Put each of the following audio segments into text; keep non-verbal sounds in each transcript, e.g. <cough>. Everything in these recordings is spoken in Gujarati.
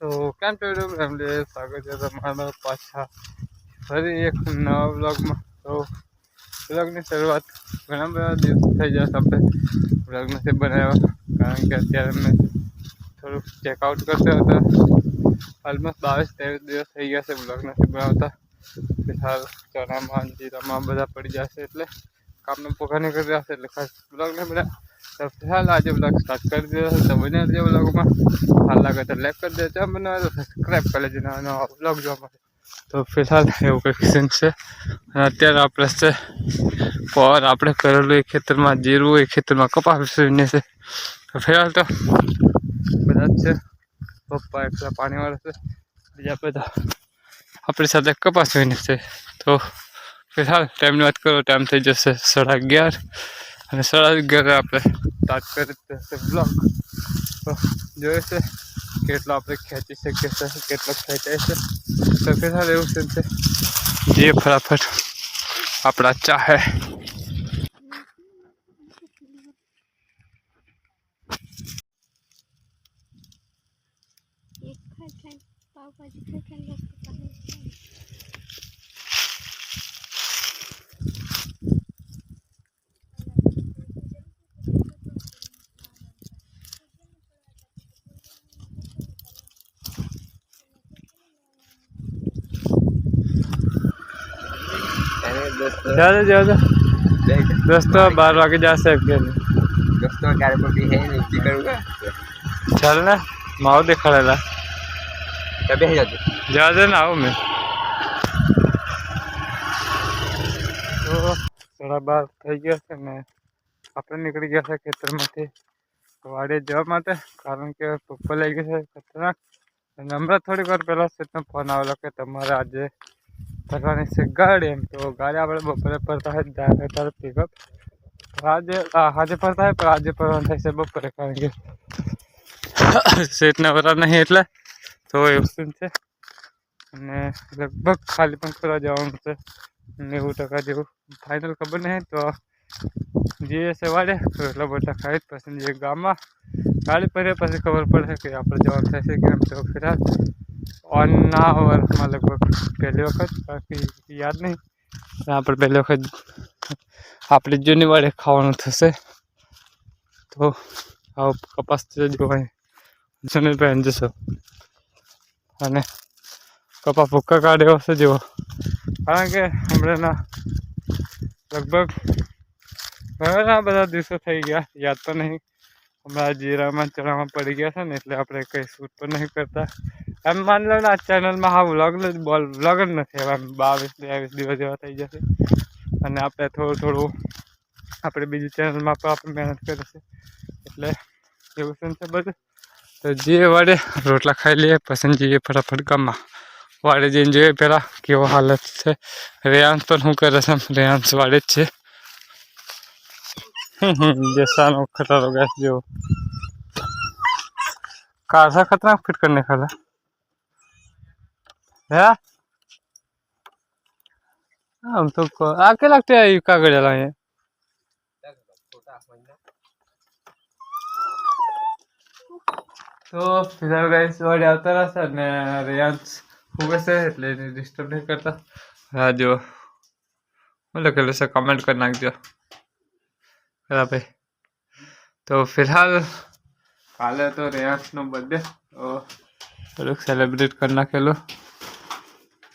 તો કેમ છો YouTube ફેમિલી સ્વાગત છે તમારા પાછા ફરી એક નવા બ્લોગમાં તો બ્લોગની શરૂઆત ઘણા બધા દિવસ થઈ જશે આપણે બ્લોગ નથી બનાવ્યો કારણ કે અત્યારે મેં થોડુંક ચેકઆઉટ કરતો હતો ઓલમોસ્ટ બાવીસ ત્રેવીસ દિવસ થઈ ગયા છે બ્લોગ નથી બનાવતા ફિલહાલ ચણામાં જીરામાં બધા પડી જશે એટલે કામનો પોખા નીકળી રહ્યા છે એટલે ખાસ બ્લોગ નહીં બનાવ્યો તો ફિલહાલ આજે બ્લોગ સ્ટાર્ટ કરી દીધો તો બને જે બ્લોગમાં હાલ લાગે તો લાઈક કરી દેજો. મને સબસ્ક્રાઈબ કરી લેજો. નવા બ્લોગ જોવા માટે. તો ફિલહાલ એવું કંઈક સીન છે. અને અત્યારે આપણે છે પર આપણે કરેલું એ ખેતરમાં, જીરવું એ ખેતરમાં કપાસ વિસરીને છે તો ફિલહાલ તો બધા જ છે. પપ્પા એકલા પાણીવાળા છે. બીજા બધા આપણી સાથે કપાસ વિને છે તો ફિલહાલ ટાઈમની વાત કરો, ટાઈમ થઈ જશે સાડા અગિયાર. અને સાડા અગિયારે આપણે સ્ટાર્ટ કરી દેશે બ્લોગ તો જોઈએ છે કેટલો આપણે ખેંચી શકીએ છીએ કેટલો ખેંચાય છે તો ફિલહાલ એવું સીન છે જે ફટાફટ આપણા ચાહે એક ખાઈ ખાઈને પાવભાજી ખાઈ जा जा दोस्तों बार बार जा सकते हैं। दोस्तों चल ना माओ देख रहा ला ना। आओ मैं। तो थोड़ा बार थई गया से निकल गया से खेतर में थे। तो वाड़े जब माते कारण के पप्पा लेके गए खतरनाक। नंबर थोड़ी बार पहला से तो फ़ोन आवला के तुम्हारा आज ફરવાની છે ગાડી એમ તો ગાડી આપણે બપોરે ફરતા હોય ત્યારે તારે પિકઅપ આજે આજે ફરતા હોય, પણ આજે ફરવાનું થાય છે બપોરે કારણ કે સેટના વરા નહીં એટલે તો એવું સીન છે. અને લગભગ ખાલી પણ ફરવા જવાનું છે. નેવું ટકા જેવું. ફાઇનલ ખબર નહીં તો જે છે વાડે એટલા બધા ખાઈ પછી જે ગામમાં. ગાડી પરે પછી ખબર પડશે કે આપણે જવાનું થશે કે એમ તો ફિલહાલ ઓન ના અવરમાં લગભગ પહેલી વખત બાકી યાદ નહીં પણ આપણે પહેલી વખત આપણી જૂની વાડે ખાવાનું થશે તો આવો કપાસ જોવાય સુનિલભાઈ જશો અને કપા ભૂક્કા કાઢ્યો હશે જેવો કારણ કે હમણાંના લગભગ ઘણા બધા દિવસો થઈ ગયા યાદ તો નહીં હમણાં જીરામાં ચણામાં પડી ગયા છે ને એટલે આપણે કંઈ શૂટ પણ નહીં કરતા એમ માન લો ને આ ચેનલમાં હા વ્લોગ બોલ વ્લોગ જ નથી હવે બાવીસ ત્રેવીસ દિવસ એવા થઈ જશે. અને આપણે થોડું થોડું આપણે બીજી ચેનલમાં પણ આપણે મહેનત કરીશું એટલે એવું શું છે બધું. તો જે વાડે રોટલા ખાઈ લઈએ પસંદ જઈએ ફટાફટ ગામમાં વાડે જઈને જોઈએ પહેલાં કેવો હાલત છે. રેયાન્સ પણ શું કરે છે? રેયાન્સ વાડે જ છે. <laughs> જસાનો ખતરો ગેસ જેવો. કારસા ખતરા ફિટ કરીને ખાલા है हम तो को- आके लगते हैं ये कागज वाला ये તો ફિલહાલ ગાઈસ વાડે આવતા રહેશે અને રેયાંશ ઉભે છે એટલે એને ડિસ્ટર્બ નહીં કરતા હા જો હું લખેલું છે કમેન્ટ કરી નાખજો ખરા ભાઈ તો ફિલહાલ કાલે તો રેયાંશનો બર્થડે તો થોડુંક સેલિબ્રેટ કરી નાખેલું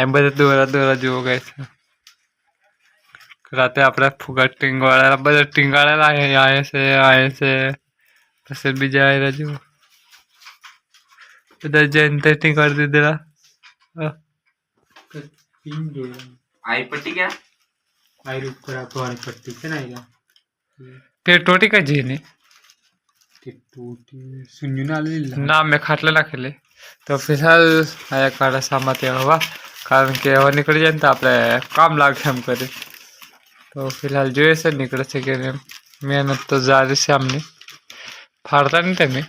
એમ બધા દોરા દોરા જુઓ ગઈ છે. રાતે આપણે ફુગટ ટીંગવાળા બધા ટીંગાળેલા આવે છે આવે છે પછી બીજા આવ્યા જુઓ બધા જયંતે ટીંગાડી દીધેલા. તે ટોટી કઈ જઈ ના મેં ખાટલે નાખેલી. તો ફિલહાલ આયા કાઢા સામા ત્યાં હવા. કારણ કે હવા નીકળી જાય ને તો આપણે કામ લાગે એમ કરી તો ફિલહાલ જોઈએ છે નીકળે છે કે નહીં મહેનત તો જારી છે આમની ફાડતા નહીં તમે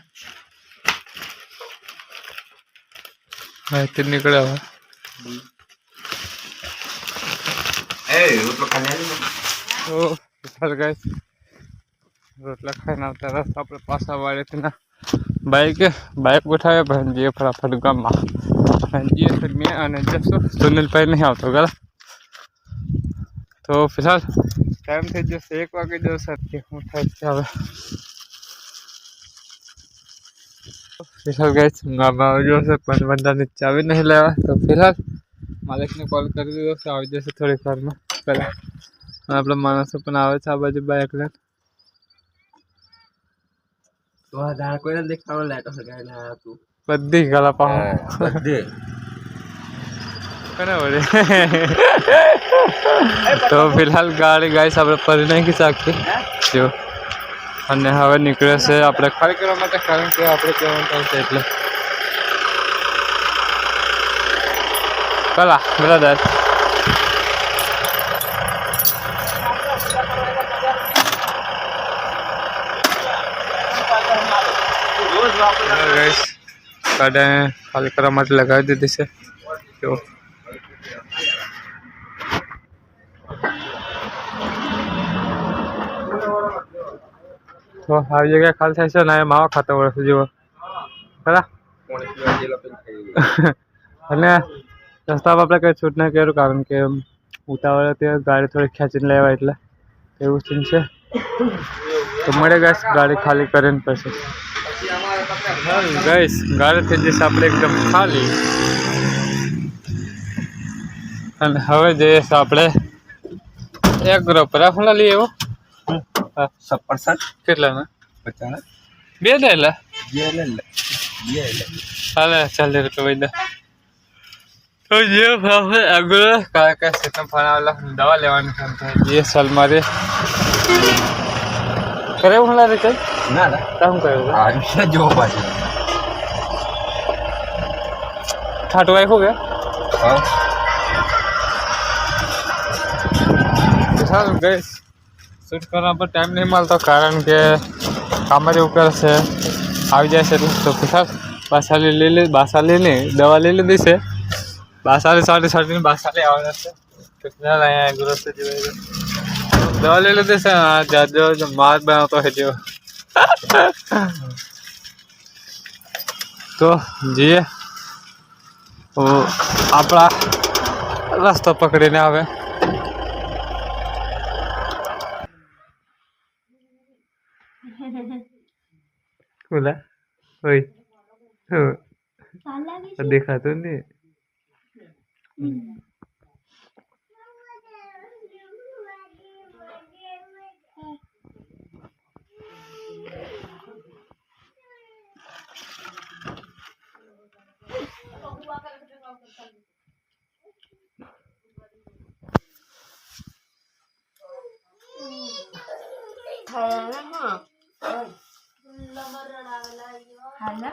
માહિતી નીકળે હવે એ રોટલો ખાલી આવી ને તો ફિલહાલ ગાઈસ રોટલા ખાઈને આવતા રસ્તા આપણે પાછા વાળેથી ના બાઈક બાઈક ઉઠાવે પણ જઈએ ફટાફટ ગામમાં અને જઈએ તો મેં અને જશું સુનિલભાઈ નહીં આવતો બરાબર તો ફિલહાલ ટાઈમ થઈ જશે એક વાગે જશે કે હું થાય છે હવે ફિલહાલ ગાઈસ ગામમાં આવી જશે પણ બંધાની ચાવી નહીં લેવા તો ફિલહાલ માલિકને કોલ કરી દીધો છે આવી જશે થોડીક વારમાં પહેલાં આપણા માણસો પણ આવે છે આ બાજુ બાઈક લઈને કોઈને દેખાડો ના બધી ગલા પાહો બધે તો ફિલહાલ ગાડી ગાઈસ આપણે ફરી નાખી શકીએ જો અને હવે નીકળે છે આપણે ખાલી કરવા માટે કારણ કે આપણે કહેવાનું ચાલશે એટલે કલા બ્રધર ગાઈસ ગાડી ખાલી કરવા માટે લગાવી દીધી છે તો આવી જગ્યા ખાલી થાય છે ને માવા ખાતા વર્ષ જેવો ખરા અને રસ્તા રસ્તામાં આપણે કંઈ છૂટ ના કર્યું કારણ કે ઉતાવળ ત્યાં ગાડી થોડી ખેંચીને લેવાય એટલે એવું સીન છે તો મળે ગઈશ ગાડી ખાલી કરીને પછી ગઈશ ગાડી થઈ જશે આપણે એકદમ ખાલી. અને હવે જઈએ છે આપણે એક ગ્રુપ. રાખલા લઈએ એવો સપરસન કેટલાના? પચાસ. બે દે એટલે જે લે લે. જે ચાલે ચાલે રૂપિયા વૈદા તો જે ભાવે આગળ કયા કયા સિસ્ટમ ફરાવેલા દવા લેવાની કામ થાય. જે સલમારે કરે હું લાગે કઈ ના ના કામ કર્યું આયુષ્ય જો પાછું ઠાટું વાયખું કે હા સારું ગઈશ શૂટ કરવા પર ટાઈમ નહીં મળતો કારણ કે કામ જ એવું કરશે આવી જાય છે એટલે તો ફિલહાલ બાસાલી લઈ લે બાસાલી નહીં દવા લઈ લીધી છે બાસાલી સાડી સાડીને બાસાલી આવવાના છે તો ફિલહાલ અહીંયા ગ્રોસરી જેવી દવા લઈ લીધી છે આ જાજો જો માર બનાવતો હોય જેવો તો જઈએ તો આપણા રસ્તો પકડીને આવે બોલા ઓય હો સાલ લાગે આ દેખાતું નહીં हाँ हाला